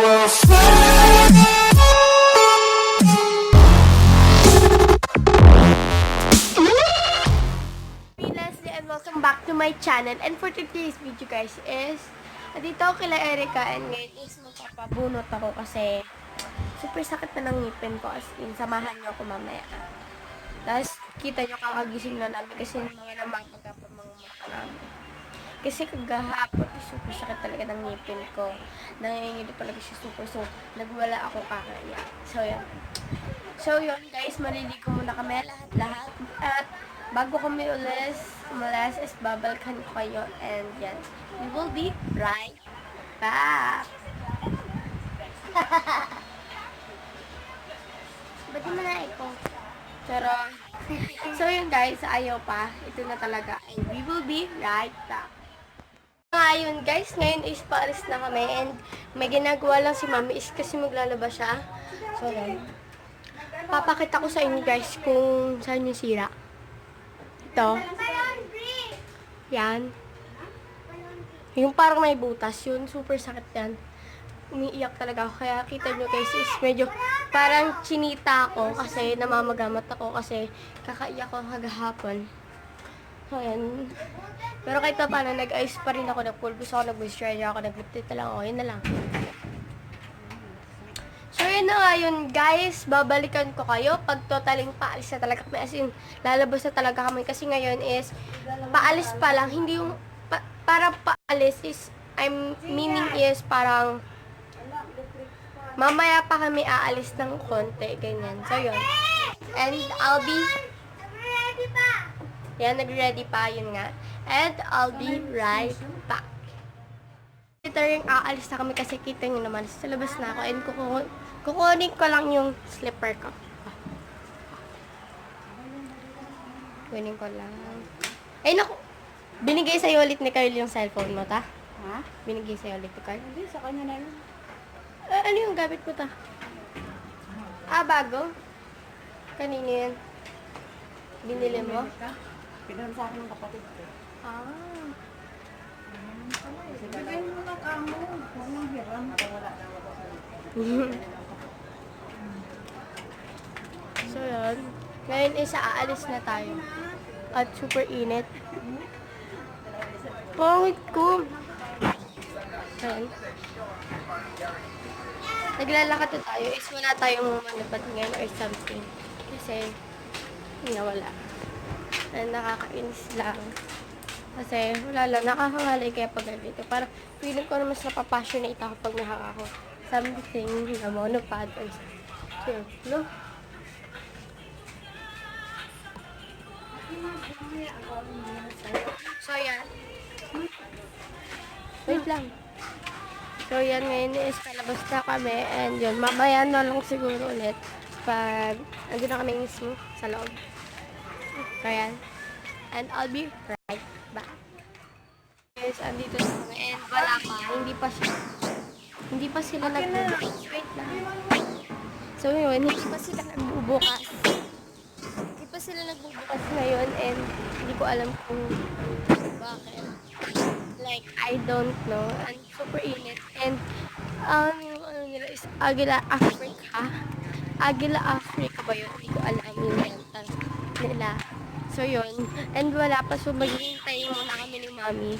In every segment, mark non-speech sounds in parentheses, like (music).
will fly. Welcome back to my channel. And for today's video, guys, is nandito ako kila Erica and ngayon is magpapabunot ako kasi super sakit na ng ngipin ko as in, samahan niyo ako mamaya. Tapos, kita niyo kakagising na namin kasi mga namamaga pa mga mata namin. Kasi kagahapon, super sakit talaga ng ngipin ko. Nangingilo talaga siya super. So, nagwala ako kakaya. So, yun. So, yun guys, maliligo muna kami lahat-lahat. At bago kami ulis, umalas is babalikan ko kayo. And yan, we will be right back. (laughs) Ba't mo na ito? Pero, (laughs) so yun guys, ayaw pa. Ito na talaga. And we will be right back. Ngayon guys, ngayon is Paris na kami and may ginagawa lang si mami is kasi maglalabas siya. So yan. Papakita ko sa inyo guys kung saan yung sira. Ito. Yan. Yung parang may butas, yun super sakit yan. Umiiyak talaga ako. Kaya kita nyo guys is medyo parang chinita ako kasi namamagamat ako kasi kakaiyak ko kagahapon. So, yan. Pero kahit pa paano, nag-ice pa rin ako, nag-pulbus ako, nag-moisturizer ako, nag-lip lang ako, yun na lang. So, yun na nga yun, guys. Babalikan ko kayo pag totaling paalis na talaga kami. As in, lalabas na talaga kami. Kasi ngayon is, paalis pa lang. Hindi yung, pa, para paalis is, I'm meaning is parang, mamaya pa kami aalis ng konti, ganyan. So, yun. And I'll be, yan, nag-ready pa, yun nga. And I'll be right back. Ito rin aalis na kami kasi kita nyo naman, sa labas na ako and kuku kukunin ko lang yung slipper ko. Kunin ko lang. Ay, naku! Binigay sa'yo ulit ni Carl yung cellphone mo, ta? Ha? Binigay sa'yo ulit ni Carl? Hindi, sa kanya na yun. Ah, ano yung gamit mo, ta? Ah, bago? Kanino yan? Binili mo? Pinunod sa akin ng kapatid ko. Ah. Bigyan mo ng kamo. Huwag nang hiram. Na So, yun. Ngayon is aalis na tayo. At super init. Pangit ko. Ayun. Naglalakad na tayo. Is wala tayong manapad ngayon or something. Kasi, nawala. And nakakainis lang. Kasi, wala lang. Nakakangalay kaya pag dito. Parang, feeling ko na mas napapassionate ako pag nakaka ako. Something na monopod or something. No? So, yan. Wait lang. So, yan ngayon is kalabas na kami. And yun, mamaya na lang siguro ulit. Pag, andun na kami mismo sa loob. So, yan. And I'll be right. Guys, andito na kami. And wala pa. Hindi pa siya. Hindi pa sila nagbubukas. Wait lang. So, yun. Hindi pa sila nagbubukas hindi pa sila nagbubukas ngayon and hindi ko alam kung bakit. Like, I don't know. And super init. And, um, yung ano nila is Agila Africa. Agila Africa ba yun? Hindi ko alam yung rental nila. So, yun. And wala pa. So, maghihintay muna kami ni Mami.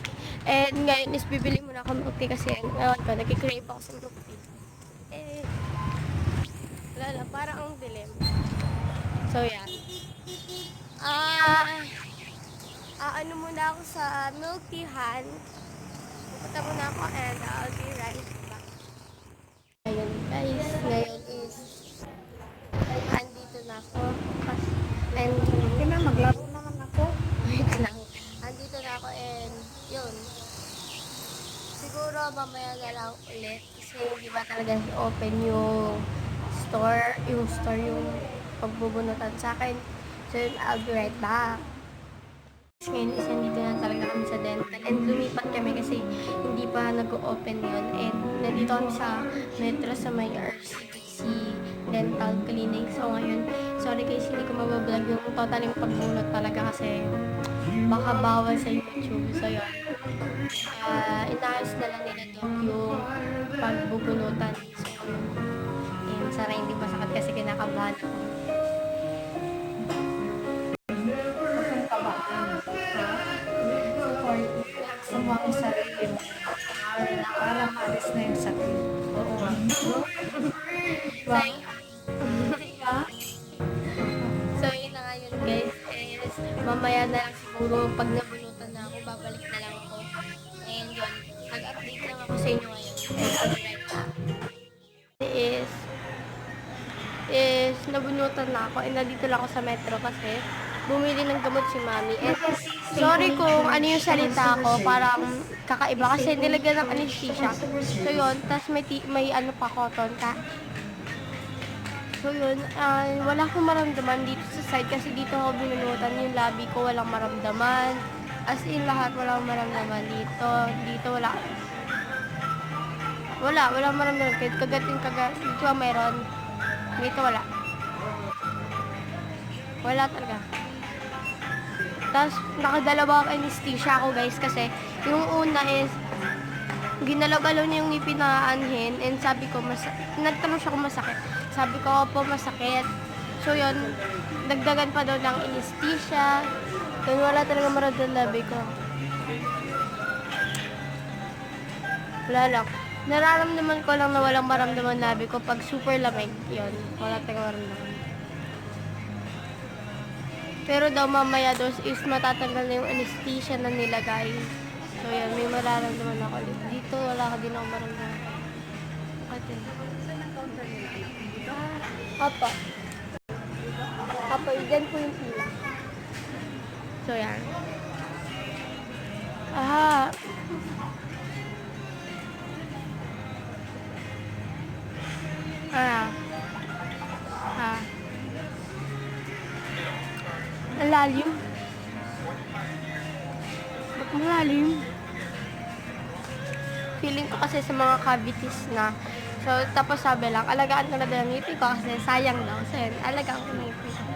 And ngayon is bibili muna ako milk tea kasi, ewan ko, nagkikrave ako sa milk tea. Eh, wala lang. Parang ang dilim. So, yan. Ah, ah, ano muna ako sa milk teahan. Pupunta muna ako and I'll be right back. Ayun guys, ngayon is andito na ako. And Hindi na, naman ako. wait lang. Andito na ako and yun. Siguro lang ulit kasi hindi ba talaga open yung store, yung store yung pagbubunutan sa akin. So yun, I'll be right back. Ngayon is nandito na talaga kami sa dental and lumipat kami kasi hindi pa nag-open yun and nandito kami sa metro sa may RCBC dental clinic. So ngayon, sorry guys, hindi ko mabablog yung total yung pagbunot talaga kasi baka bawal sa YouTube. So yun. Ah, inaayos na lang nila doon yung pagbubunutan. So, yun, sana hindi masakit kasi kinakabahan ako. Ba? Support. Sa mga sarili mo. Para maalis na yung sakit. Oo. So, (laughs) so yun na nga yun guys. Is, mamaya na lang siguro pag na na ako and nandito lang ako sa metro kasi bumili ng gamot si mami. And sorry kung ano yung salita ko, parang kakaiba kasi nilagyan ng anesthesia. So yun, tas may, may ano pa cotton ka. So yun, ah, wala akong maramdaman dito sa side kasi dito ako binunutan yung labi ko, walang maramdaman. As in lahat, walang maramdaman dito. Dito wala. Wala, walang maramdaman. Kahit kagat yung kagat, dito meron. Dito wala. Wala talaga. Tapos, nakadalawa ang anesthesia ako guys kasi yung una is ginalaw-galaw niya yung ngipin na anhin and sabi ko, mas nagtanong siya kung masakit. Sabi ko, opo, masakit. So yun, dagdagan pa daw ng anesthesia. Yun, wala talaga maramdaman labi ko. Wala lang. Nararamdaman ko lang na walang maramdaman labi ko pag super lamig. Yun, wala talaga maramdaman. Pero daw mamaya dos is matatanggal na yung anesthesia na nilagay. So yan, may mararamdaman ako ulit. Dito wala ka din ako maramdaman. Ate. Apa. Apa, dyan po yung pila. So yan. Aha. Ang lalim. Ba't malalim? Feeling ko kasi sa mga cavities na. So, tapos sabi lang, alagaan ko na daw ang ngipin ko kasi sayang daw. So, yun, alagaan ko ng ngipin ko.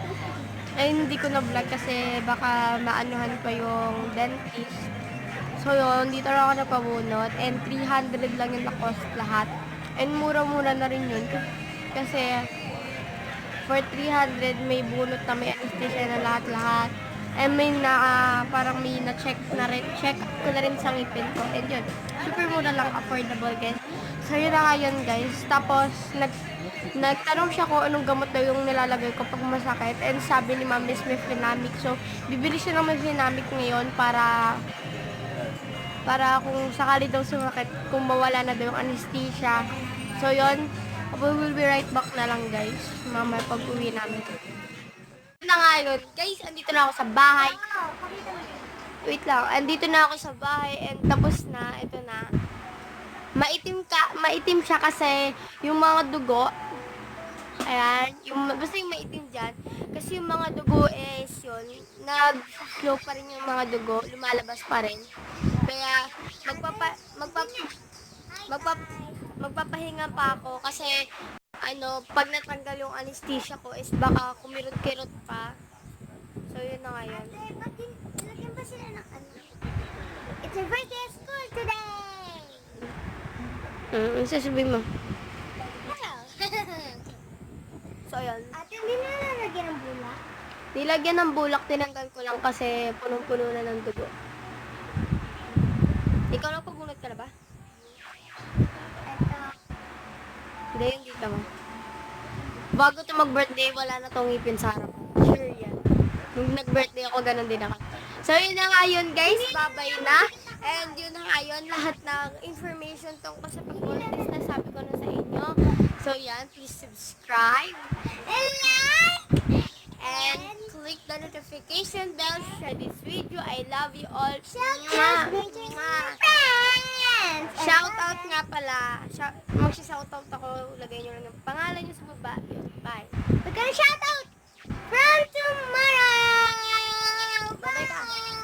Eh, hindi ko na-vlog kasi baka maanuhan pa yung dentist. So, yun, dito lang ako napabunot. And 300 lang yung na-cost lahat. And mura-mura na rin yun. Kasi, for 300 may bunot na may anesthesia na lahat-lahat. And may na, ah, parang may na-check na rin, check ko na rin sa ngipin ko. And yun, super mura lang, affordable guys. So yun na nga yun guys. Tapos, nag, nagtanong siya kung anong gamot daw yung nilalagay ko pag masakit. And sabi ni ma'am is Mefenamic. So, bibili siya ng Mefenamic ngayon para para kung sakali daw sumakit, kung mawala na daw yung anesthesia. So yun, we will be right back na lang guys. Mamaya pag uwi namin. Na nga yun. Guys, andito na ako sa bahay. Wait lang. Andito na ako sa bahay and tapos na. Ito na. Maitim ka, maitim siya kasi yung mga dugo, ayan, yung, basta yung maitim dyan, kasi yung mga dugo is yun, nag-flow pa rin yung mga dugo, lumalabas pa rin. Kaya, magpapa, magpapa, magpapa, magpapahinga pa ako kasi, ano, pag natanggal yung anesthesia ko is baka kumirot-kirot pa. So, yun na nga yun. Lagyan ba sila ng ano? It's a birthday school today! Mm, ano sasabihin mo? Hello! (laughs) So, yun. Ate, hindi na nalagyan ng bulak? Nilagyan ng bulak, tinanggal ko lang kasi punong-puno na ng dugo. Ikaw na ba? Ito. Hindi, hindi ka mo. Bago to mag-birthday, wala na tong ngipin sa harap. Sure yan. Nung nag-birthday ako, ganun din ako. So, yun na nga yun, guys. Babay na. And yun na nga yun, lahat ng information tungkol sa pag-birthday na sabi ko na sa inyo. So, yan. Please subscribe. And like! And click the notification bell share this video. I love you all. Shout Mwah! out Shout out nga pala. Shout, Mag-shout out ako. Lagay nyo lang yung pangalan nyo sa baba. Bye. Gonna shout out from tomorrow! Ka. Bye!